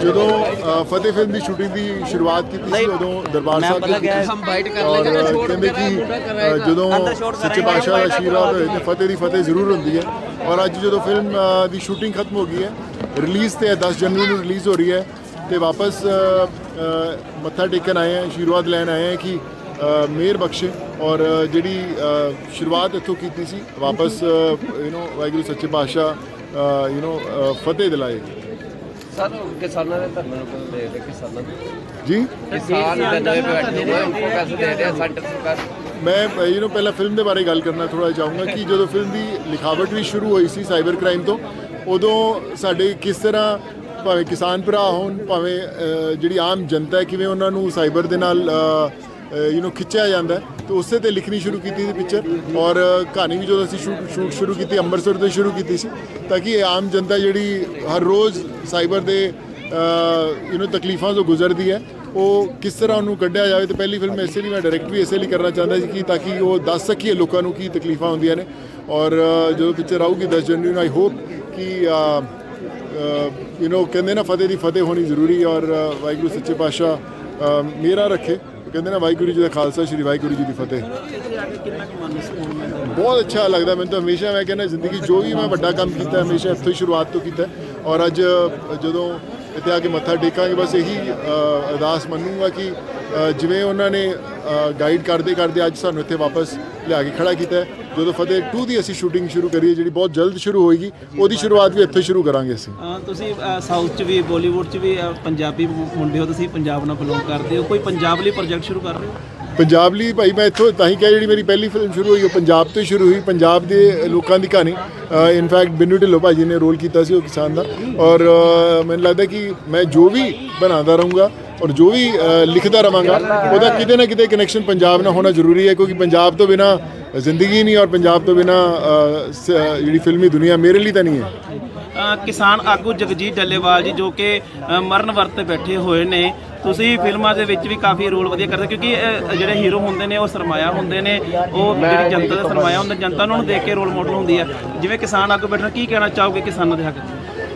ਜਦੋਂ ਅ, ਫਤਿਹ ਫਿਲਮ ਦੀ ਸ਼ੂਟਿੰਗ ਦੀ ਸ਼ੁਰੂਆਤ ਕੀਤੀ ਸੀ ਉਦੋਂ ਦਰਬਾਰ ਸਾਹਿਬ ਦੇ ਵਿੱਚ ਹਮ ਬਾਈਟ ਕਰ ਔਰ ਲੇਂਗੇ ਨਾ ਛੋੜ ਕਹਿੰਦੇ ਕਰ ਕਿ ਮੁੰਡਾ ਕਰ ਅ, ਜਦੋਂ ਅੰਦਰ ਛੋੜ ਕਰ ਸੱਚੇ ਪਾਤਸ਼ਾਹ ਦਾ ਆਸ਼ੀਰਵਾਦ ਹੋਏ ਤੇ ਫਤਿਹ ਦੀ ਫਤਿਹ ਜ਼ਰੂਰ ਹੁੰਦੀ ਹੈ ਔਰ ਅੱਜ ਜਦੋਂ ਫਿਲਮ ਅ, ਦੀ ਸ਼ੂਟਿੰਗ ਖਤਮ ਹੋ ਗਈ ਹੈ ਰਿਲੀਜ਼ ਤੇ ਹੈ 10 ਜਨਵਰੀ ਨੂੰ ਰਿਲੀਜ਼ ਹੋ ਰਹੀ ਹੈ ਤੇ ਵਾਪਸ ਅ, ਅ, ਮੱਥਾ ਟੇਕਣ ਆਏ ਹਾਂ ਆਸ਼ੀਰਵਾਦ ਲੈਣ ਆਏ ਹਾਂ ਕਿ ਅ, ਮਿਹਰ ਬਖਸ਼ੇ ਔਰ ਅ, ਜਿਹੜੀ ਅ, ਸ਼ੁਰੂਆਤ ਇੱਥੋਂ ਕੀਤੀ ਸੀ ਵਾਪਸ ਯੂ نو ਵਾਹਿਗੁਰੂ ਸੱਚੇ ਪਾਤਸ਼ਾਹ ਯੂ نو ਫਤਿਹ ਦਿਲਾਏ ਜੀ? ਕਿਸਾਨ ਦੇ ਨਵੇਂ ਬੈਠੇ ਹੋਏ ਉਹ ਪੈਸੇ ਦੇ ਰਹੇ ਆ ਸੈਂਟਰ ਸਰਕਾਰ। ਮੈਂ ਯੂ نو ਪਹਿਲਾਂ ਫਿਲਮ ਦੇ ਬਾਰੇ ਗੱਲ ਕਰਨਾ ਥੋੜਾ ਚਾਹੂੰਗਾ ਕਿ ਜਦੋਂ ਫਿਲਮ ਦੀ ਲਿਖਾਵਟ ਵੀ ਸ਼ੁਰੂ ਹੋਈ ਸੀ ਸਾਈਬਰ ਕ੍ਰਾਈਮ ਤੋਂ ਉਦੋਂ ਸਾਡੇ ਕਿਸ ਤਰ੍ਹਾਂ ਭਾਵੇਂ ਕਿਸਾਨ ਭਰਾ ਹੋਣ ਭਾਵੇਂ ਜਿਹੜੀ ਆਮ ਜਨਤਾ ਹੈ ਕਿਵੇਂ ਉਹਨਾਂ ਨੂੰ ਸਾਈਬਰ ਦੇ ਨਾਲ ਯੂ نو ਖਿੱਚਿਆ ਜਾਂਦਾ ਹੈ ਤੇ ਉਸੇ ਤੇ ਲਿਖਣੀ ਸ਼ੁਰੂ ਕੀਤੀ ਸੀ ਪਿਕਚਰ ਔਰ ਅ, ਕਹਾਣੀ ਵੀ ਜਦੋਂ ਅਸੀਂ ਸ਼ੂਟ ਸ਼ੂਟ ਸ਼ੁਰੂ ਕੀਤੀ ਅੰਮ੍ਰਿਤਸਰ ਤੋਂ ਸ਼ੁਰੂ ਕੀਤੀ ਸੀ ਤਾਂ ਕਿ ਇਹ ਆਮ ਜਨਤਾ ਜਿਹੜੀ ਹਰ ਰੋਜ਼ ਸਾਈਬਰ ਦੇ ਯੂ نو ਤਕਲੀਫਾਂ ਤੋਂ ਗੁਜ਼ਰਦੀ ਹੈ ਉਹ ਕਿਸ ਤਰ੍ਹਾਂ ਉਹਨੂੰ ਕੱਢਿਆ ਜਾਵੇ ਤੇ ਪਹਿਲੀ ਫਿਲਮ ਇਸੇ ਲਈ ਮੈਂ ਡਾਇਰੈਕਟ ਵੀ ਇਸੇ ਲਈ ਕਰਨਾ ਚਾਹੁੰਦਾ ਸੀ ਕਿ ਤਾਂ ਕਿ ਉਹ ਦੱਸ ਸਕੀਏ ਲੋਕਾਂ ਨੂੰ ਕੀ ਤਕਲੀਫਾਂ ਹੁੰਦੀਆਂ ਨੇ ਔਰ ਅ, ਜਦੋਂ ਪਿਕਚਰ ਆਊਗੀ 10 ਜਨਵਰੀ ਨੂੰ ਆਈ ਹੋਪ ਕਿ ਯੂ نو ਕਹਿੰਦੇ ਨਾ ਫਤਿਹ ਦੀ ਫਤਿਹ ਹੋਣੀ ਜ਼ਰੂਰੀ ਹੈ ਔਰ ਅ, ਵਾਹਿਗੁਰੂ ਸੱਚੇ ਪਾਤਸ਼ਾਹ ਅ, ਮੇਰਾ ਰੱਖੇ ਕਹਿੰਦੇ ਨਾ ਵਾਹਿਗੁਰੂ ਜੀ ਦਾ ਖਾਲਸਾ ਸ੍ਰੀ ਵਾਹਿਗੁਰੂ ਜੀ ਦੀ ਫਤਿਹ ਬਹੁਤ ਅੱਛਾ ਲੱਗਦਾ ਮੈਨੂੰ ਤਾਂ ਹਮੇਸ਼ਾ ਮੈਂ ਕਹਿੰਦਾ ਜ਼ਿੰਦਗੀ ਜੋ ਵੀ ਮੈਂ ਵੱਡਾ ਕੰਮ ਕੀਤਾ ਹਮੇਸ਼ਾ ਇੱਥੋਂ ਹੀ ਸ਼ੁਰੂਆਤ ਤੋਂ ਕੀਤਾ। ਔਰ ਅੱਜ ਜਦੋਂ ਇੱਥੇ ਆ ਕੇ ਮੱਥਾ ਟੇਕਾਂਗੇ, ਬਸ ਇਹੀ ਅਰਦਾਸ ਮੰਨੂਗਾ ਕਿ ਜਿਵੇਂ ਉਹਨਾਂ ਨੇ ਗਾਈਡ ਕਰਦੇ ਕਰਦੇ ਅੱਜ ਸਾਨੂੰ ਇੱਥੇ ਵਾਪਸ ਲਿਆ ਕੇ ਖੜਾ ਕੀਤਾ ਜਦੋਂ ਫਤਿਹ 2 ਦੀ ਅਸੀਂ ਸ਼ੂਟਿੰਗ ਸ਼ੁਰੂ ਕਰੀਏ, ਜਿਹੜੀ ਬਹੁਤ ਜਲਦ ਸ਼ੁਰੂ ਹੋਏਗੀ, ਉਹਦੀ ਸ਼ੁਰੂਆਤ ਵੀ ਇੱਥੇ ਸ਼ੁਰੂ ਕਰਾਂਗੇ ਅਸੀਂ। ਤੁਸੀਂ ਸਾਊਥ ਚ ਵੀ ਬਾਲੀਵੁੱਡ ਚ ਵੀ ਪੰਜਾਬੀ ਮੁੰਡੇ ਹੋ ਤੁਸੀਂ, ਪੰਜਾਬ ਨਾਲ ਬਿਲੋਂਗ ਕਰਦੇ ਹੋ। ਕੋਈ ਪੰਜਾਬ ਲਈ ਪ੍ਰੋਜੈਕਟ ਸ਼ੁਰੂ ਕਰ ਰਹੇ ਹੋ? ਪੰਜਾਬ ਲਈ ਭਾਈ ਮੈਂ ਇੱਥੋਂ ਤਾਂ ਹੀ ਕਿਹਾ ਜਿਹੜੀ ਮੇਰੀ ਪਹਿਲੀ ਫਿਲਮ ਸ਼ੁਰੂ ਹੋਈ, ਉਹ ਪੰਜਾਬ ਤੋਂ ਹੀ ਸ਼ੁਰੂ ਹੋਈ, ਪੰਜਾਬ ਦੇ ਲੋਕਾਂ ਦੀ ਕਹਾਣੀ। ਇਨਫੈਕਟ ਬਿੰਨੂ ਢਿੱਲੋਂ ਭਾਜੀ ਨੇ ਰੋਲ ਕੀਤਾ ਸੀ ਉਹ ਕਿਸਾਨ ਦਾ। ਔਰ ਮੈਨੂੰ ਲੱਗਦਾ ਕਿ ਮੈਂ ਜੋ ਵੀ ਬਣਾਉਂਦਾ ਰਹੂੰਗਾ ਔਰ ਜੋ ਵੀ ਲਿਖਦਾ ਰਵਾਂਗਾ ਉਹਦਾ ਕਿਤੇ ਨਾ ਕਿਤੇ ਕਨੈਕਸ਼ਨ ਪੰਜਾਬ ਨਾਲ ਹੋਣਾ ਜ਼ਰੂਰੀ ਹੈ, ਕਿਉਂਕਿ ਪੰਜਾਬ ਤੋਂ ਬਿਨਾ ਜ਼ਿੰਦਗੀ ਨਹੀਂ ਔਰ ਪੰਜਾਬ ਤੋਂ ਬਿਨਾ ਜਿਹੜੀ ਫਿਲਮੀ ਦੁਨੀਆ ਮੇਰੇ ਲਈ ਤਾਂ ਨਹੀਂ ਹੈ। ਕਿਸਾਨ ਆਗੂ ਜਗਜੀਤ ਡੱਲੇਵਾਲ ਜੀ ਜੋ ਕਿ ਮਰਨ ਵਰਤ ਤੇ ਬੈਠੇ ਹੋਏ ਨੇ। ਤੁਸੀਂ ਫਿਲਮਾਂ ਦੇ ਵਿੱਚ ਵੀ ਕਾਫੀ ਰੋਲ ਵਧੀਆ ਕਰਦੇ ਕਿਉਂਕਿ ਅਹ ਜਿਹੜੇ ਹੀਰੋ ਹੁੰਦੇ ਨੇ ਉਹ ਸਰਮਾਇਆ ਹੁੰਦੇ ਨੇ। ਉਹ ਜਿਹੜੀ ਜਨਤਾ ਦਾ ਸਰਮਾਇਆ ਹੁੰਦਾ ਜਨਤਾ ਉਹਨਾਂ ਨੂੰ ਦੇਖ ਕੇ ਰੋਲ ਮਾਡਲ ਹੁੰਦੀ ਹੈ। ਜਿਵੇਂ ਕਿਸਾਨ ਆਗੂ ਬੈਠਣਾ ਕੀ ਕਹਿਣਾ ਚਾਹੋਗੇ ਕਿਸਾਨਾਂ ਦੇ ਹੱਕ? 'ਚ